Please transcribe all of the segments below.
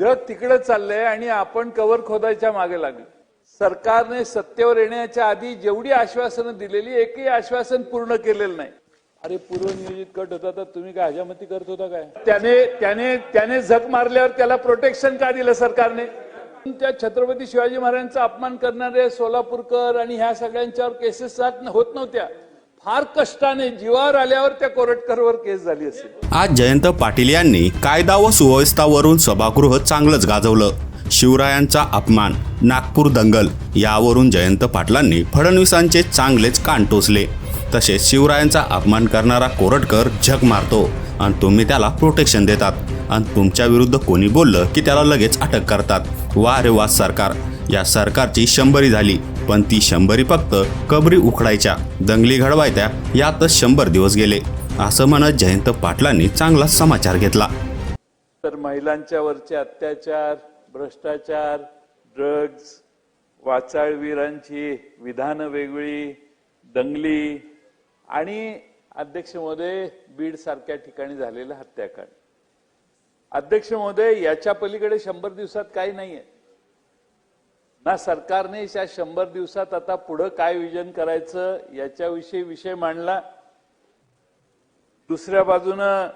जग तिकडे चाललंय आणि आपण कवर खोदायच्या मागे लागलो. सरकारने सत्तेवर येण्याच्या आधी जेवढी आश्वासनं दिलेली एकही आश्वासन पूर्ण केलेलं नाही. अरे पूर्वनियोजित कट होता तर तुम्ही काय हजामती करत होता काय? त्याने त्याने त्याने झक मारल्यावर त्याला प्रोटेक्शन का दिलं सरकारने? त्या छत्रपती शिवाजी महाराजांचा अपमान करणारे सोलापूरकर आणि ह्या सगळ्यांच्यावर केसेस होत नव्हत्या. फार कष्टाने जीवावर आल्यावर त्या कोरटकरवर केस झाली असेल. आज जयंत पाटील यांनी कायदा व सुव्यवस्थावरून सभागृह चांगलंच गाजवलं. शिवरायांचा अपमान नागपूर दंगल यावरून जयंत पाटलांनी फडणवीसांचे चांगलेच कान टोचले. तसेच शिवरायांचा अपमान करणारा कोरटकर झक मारतो आणि तुम्ही त्याला प्रोटेक्शन देतात. आणि तुमच्या विरुद्ध कोणी बोललं की त्याला लगेच अटक करतात. वा रे वा सरकार. या सरकारची शंभरी झाली. पण ती शंभरी फक्त कबरी उखडायच्या दंगली घडवायच्या यातच शंभर दिवस गेले. असं म्हणत जयंत पाटलांनी चांगला समाचार घेतला. तर महिलांच्या वरचे अत्याचार भ्रष्टाचार ड्रग्ज वाचाळवीरांची विधानं वेगळी दंगली आणि अध्यक्ष महोदय बीड सारख्या ठिकाणी झालेलं हत्याकांड. अध्यक्ष महोदय याच्या पलीकडे शंभर दिवसात काही नाहीये. ना सरकारने या शंभर दिवसात आता पुढं काय विजन करायचं याच्याविषयी विषय मांडला. दुसऱ्या बाजूनं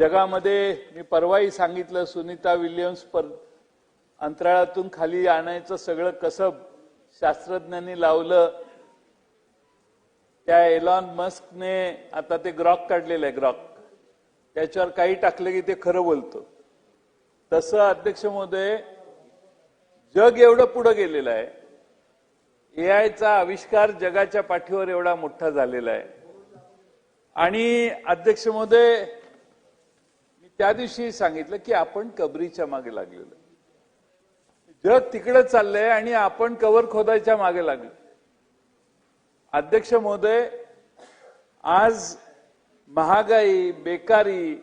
जगामध्ये मी परवाही सांगितलं सुनीता विल्यम्स पर अंतराळातून खाली आणायचं सगळं कसब शास्त्रज्ञांनी लावलं. त्या एलॉन मस्कने आता ते ग्रॉक काढलेलं आहे ग्रॉक त्याच्यावर काही टाकलं की ते खरं बोलतो. तसं अध्यक्ष महोदय जग एवढं पुढं गेलेलं आहे. एआयचा आविष्कार जगाच्या पाठीवर एवढा मोठा झालेला आहे. आणि अध्यक्ष महोदय मी त्या दिवशी सांगितलं की आपण कबरीच्या मागे लागलेलो जग तिकडे चाललंय आणि आपण कवर खोदायच्या मागे लागलो अध्यक्ष महोदय आज महागाई बेकारी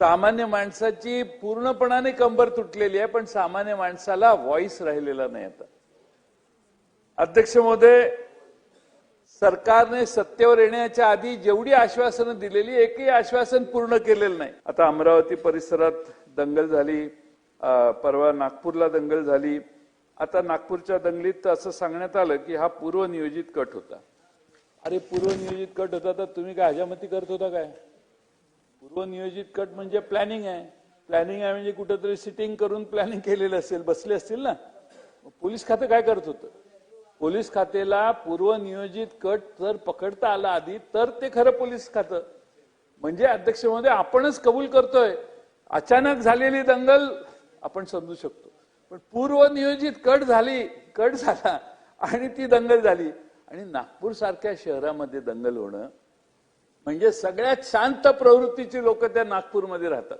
सामान्य माणसाची पूर्णपणाने कंबर तुटलेली आहे पण सामान्य माणसाला व्हॉइस राहिलेला नाही आता. अध्यक्ष महोदय सरकारने सत्तेवर येण्याच्या आधी जेवढी आश्वासनं दिलेली एकही आश्वासन पूर्ण केलेलं नाही. आता अमरावती परिसरात दंगल झाली परवा नागपूरला दंगल झाली. आता नागपूरच्या दंगलीत असं सांगण्यात आलं की हा पूर्वनियोजित कट होता. अरे पूर्वनियोजित कट होता तर तुम्ही काय हजामती करत होता काय? पूर्वनियोजित कट म्हणजे प्लॅनिंग आहे. प्लॅनिंग आहे म्हणजे कुठंतरी सिटिंग करून प्लॅनिंग केलेलं असेल बसले असतील ना? पोलीस खातं काय करत होतं? पोलीस खात्याला पूर्वनियोजित कट जर पकडता आला आधी तर ते खरं पोलीस खातं. म्हणजे अध्यक्ष महोदय आपणच कबूल करतोय. अचानक झालेली दंगल आपण समजू शकतो. पण पूर्वनियोजित कट झाली कट झाला आणि ती दंगल झाली. आणि नागपूर सारख्या शहरामध्ये दंगल होणं म्हणजे सगळ्यात शांत प्रवृत्तीची लोक त्या नागपूरमध्ये राहतात.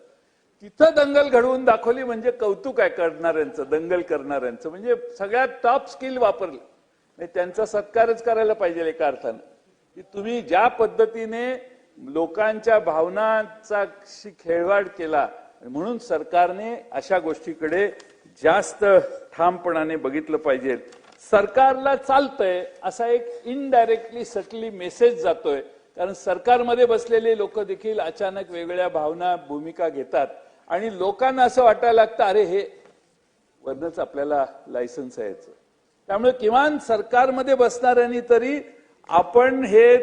तिथं दंगल घडवून दाखवली म्हणजे कौतुक आहे करणाऱ्यांचं दंगल करणाऱ्यांचं. म्हणजे सगळ्यात टॉप स्किल वापरली. म्हणजे त्यांचा सत्कारच करायला पाहिजे एका अर्थानं. की तुम्ही ज्या पद्धतीने लोकांच्या भावनांचा खेळवाड केला म्हणून सरकारने अशा गोष्टीकडे जास्त ठामपणाने बघितलं पाहिजे. सरकारला चालतंय असा एक इनडायरेक्टली सटली मेसेज जातोय. कारण सरकारमध्ये बसलेले लोक देखील अचानक वेगळ्या भावना भूमिका घेतात. आणि लोकांना असं वाटायला लागतं अरे हे वरनच आपल्याला लायसन्स आहे त्यामुळे किमान सरकारमध्ये बसणाऱ्यांनी तरी आपण हे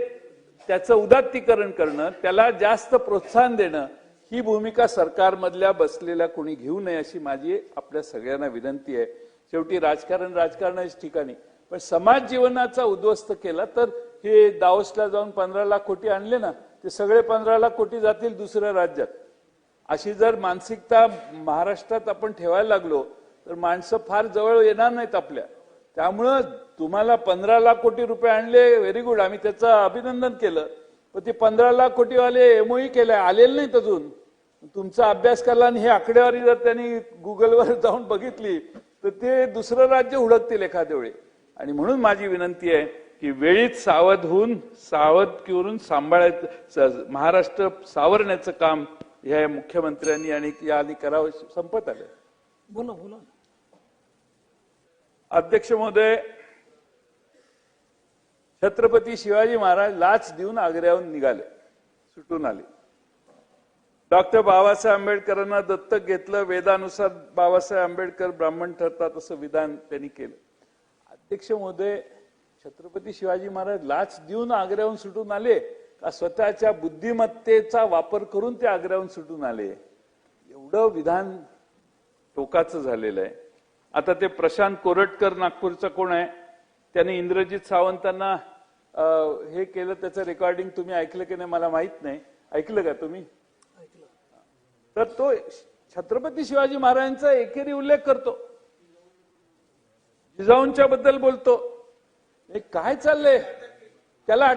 त्याचं उदात्तीकरण करणं त्याला जास्त प्रोत्साहन देणं ही भूमिका सरकारमधल्या बसलेल्या कोणी घेऊ नये अशी माझी आपल्या सगळ्यांना विनंती आहे. शेवटी राजकारण राजकारणाच्या ठिकाणी. पण समाज जीवनाचा उद्ध्वस्त केला तर हे दावसला जाऊन पंधरा लाख कोटी आणले ना ते सगळे पंधरा लाख कोटी जातील दुसऱ्या राज्यात. अशी जर मानसिकता महाराष्ट्रात आपण ठेवायला लागलो तर माणसं फार जवळ येणार नाहीत आपल्या. त्यामुळं तुम्हाला पंधरा लाख कोटी रुपये आणले व्हेरी गुड आम्ही त्याचं अभिनंदन केलं. पण ते पंधरा लाख कोटीवाले एमओई केले आलेले नाहीत अजून. तुमचा अभ्यास केला आणि हे आकडेवारी जर त्यांनी गुगलवर जाऊन बघितली तर ते दुसरं राज्य हुडकतील एखाद्या वेळी. आणि म्हणून माझी विनंती आहे की वेळीच सावध होऊन सावध करून सांभाळायचं महाराष्ट्र सावरण्याचं काम ह्या मुख्यमंत्र्यांनी आणि यांनी करावं संपत आलं. बोला बोला. अध्यक्ष महोदय छत्रपती शिवाजी महाराज लाच देऊन आग्र्याहून निघाले सुटून आले. डॉक्टर बाबासाहेब आंबेडकरांना दत्तक घेतलं वेदानुसार बाबासाहेब आंबेडकर ब्राह्मण ठरतात असं विधान त्यांनी केलं. अध्यक्ष महोदय छत्रपती शिवाजी महाराज लाच देऊन आग्र्याहून सुटून आले का स्वतःच्या बुद्धिमत्तेचा वापर करून ते आग्र्याहून सुटून आले? एवढं विधान टोकाचं झालेलं आहे. आता ते प्रशांत कोरटकर नागपूरचा कोण आहे? त्याने इंद्रजित सावंतांना हे केलं त्याचं रेकॉर्डिंग तुम्ही ऐकलं की नाही मला माहीत नाही. ऐकलं का तुम्ही? तर तो छत्रपती शिवाजी महाराजांचा एकेरी उल्लेख करतो. जिजाऊंच्या बद्दल बोलतो. हे काय चाललंय? त्याला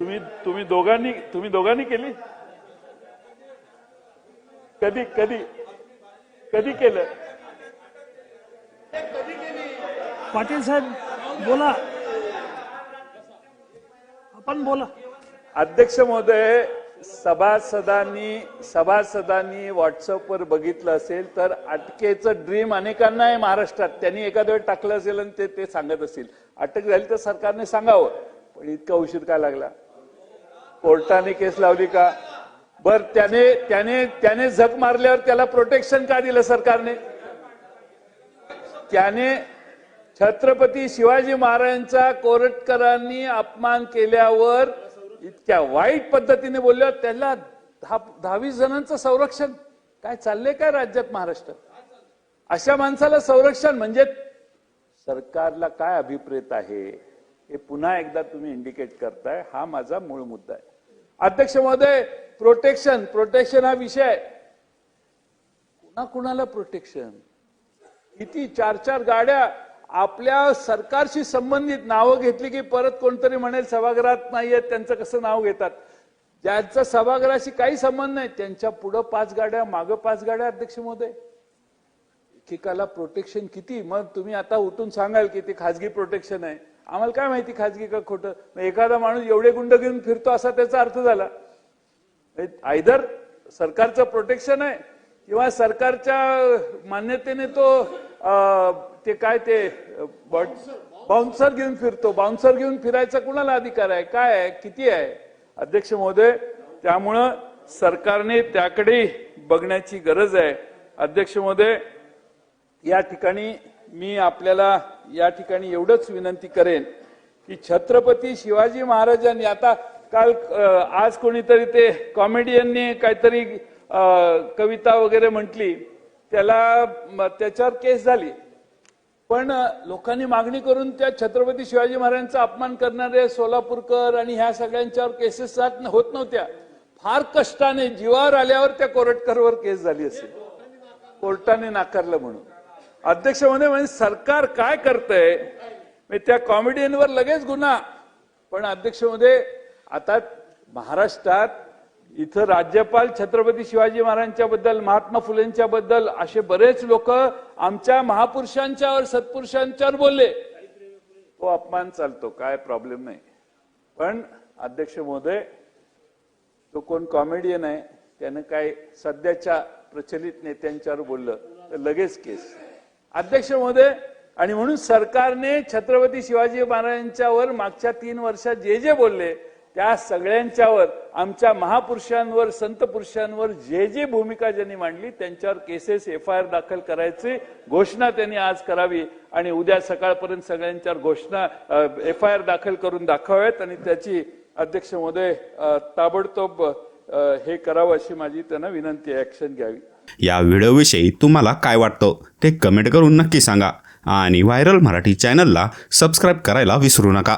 तुम्ही तुम्ही दोघांनी तुम्ही दोघांनी केली? कधी कधी कधी केलं? पाटील साहेब बोला. आपण बोला. अध्यक्ष महोदय सभासदांनी सभासदांनी व्हॉट्सअपवर बघितलं असेल तर अटकेचं ड्रीम अनेकांना आहे महाराष्ट्रात. त्यांनी एखाद्या वेळ टाकलं असेल आणि ते ते सांगत असतील अटक झाली तर सरकारने सांगावं. पण इतका उशीर का लागला? कोर्टाने केस लावली का? बर त्याने त्याने त्याने झक मारल्यावर त्याला प्रोटेक्शन का दिलं सरकारने? त्याने छत्रपती शिवाजी महाराजांचा कोरटकरांनी अपमान केल्यावर इतक्या वाईट पद्धतीने बोलल्यावर त्याला दहा दहावीस जणांचं संरक्षण. काय चाललंय काय राज्यात महाराष्ट्र? अशा माणसाला संरक्षण म्हणजे सरकारला काय अभिप्रेत आहे? हे पुन्हा एकदा तुम्ही इंडिकेट करताय. हा माझा मूळ मुद्दा आहे. अध्यक्ष महोदय प्रोटेक्शन प्रोटेक्शन हा विषय आहे. कुणा कुणाला प्रोटेक्शन किती चार चार गाड्या आपल्या सरकारशी संबंधित नावं घेतली की परत कोणतरी म्हणेल सभागृहात आहेत त्यांचं कसं नाव घेतात? ज्यांचा सभागृहाशी काही संबंध नाही त्यांच्या पुढं पाच गाड्या मागं पाच गाड्या अध्यक्ष महोदय. एकेकाला प्रोटेक्शन किती? मग तुम्ही आता उठून सांगाल की ते खाजगी प्रोटेक्शन आहे. आम्हाला काय माहिती खाजगी का खोटं? मग एखादा माणूस एवढे गुंड घेऊन फिरतो असा त्याचा अर्थ झाला. आयदर सरकारचं प्रोटेक्शन आहे किंवा सरकारच्या मान्यतेने तो ते काय ते बाउन्सर घेऊन फिरतो. बाउन्सर घेऊन फिरायचा कुणाला अधिकार आहे? काय आहे? किती आहे? अध्यक्ष महोदय त्यामुळं सरकारने त्याकडे बघण्याची गरज आहे. अध्यक्ष महोदय या ठिकाणी मी आपल्याला या ठिकाणी एवढंच विनंती करेन की छत्रपती शिवाजी महाराजांनी आता काल आज कोणीतरी ते कॉमेडियनने काहीतरी कविता वगैरे म्हटली त्याला त्याच्यावर केस झाली. पण लोकांनी मागणी करून त्या छत्रपती शिवाजी महाराजांचा अपमान करणारे सोलापूरकर आणि ह्या सगळ्यांच्यावर केसेस जात होत नव्हत्या. फार कष्टाने जीवावर आल्यावर त्या कोरटकरवर केस झाली असेल. कोर्टाने नाकारलं म्हणून. अध्यक्ष म्हणे म्हणजे सरकार काय करतंय? मी त्या कॉमेडियनवर लगेच गुन्हा. पण अध्यक्षमध्ये आता महाराष्ट्रात इथं राज्यपाल छत्रपती शिवाजी महाराजांच्या बद्दल महात्मा फुलेंच्या बद्दल असे बरेच लोक आमच्या महापुरुषांच्यावर सत्पुरुषांच्यावर बोलले. तो अपमान चालतो काय प्रॉब्लेम नाही. पण अध्यक्ष महोदय तो कोण कॉमेडियन आहे त्यानं काय सध्याच्या प्रचलित नेत्यांच्यावर बोललं तर लगेच केस. अध्यक्ष महोदय आणि म्हणून सरकारने छत्रपती शिवाजी महाराजांच्यावर मागच्या तीन वर्षात जे जे बोलले त्या सगळ्यांच्यावर आमच्या महापुरुषांवर संत पुरुषांवर जे जे भूमिका ज्यांनी मांडली त्यांच्यावर केसेस एफ आय आर दाखल करायची घोषणा त्यांनी आज करावी आणि उद्या सकाळपर्यंत सगळ्यांच्यावर घोषणा एफ आय आर दाखल करून दाखवाव्यात आणि त्याची अध्यक्ष महोदय ताबडतोब हे करावं अशी माझी त्यांना विनंती ऍक्शन घ्यावी. या व्हिडिओविषयी तुम्हाला काय वाटतं ते कमेंट करून नक्की सांगा आणि व्हायरल मराठी चॅनलला सबस्क्राईब करायला विसरू नका.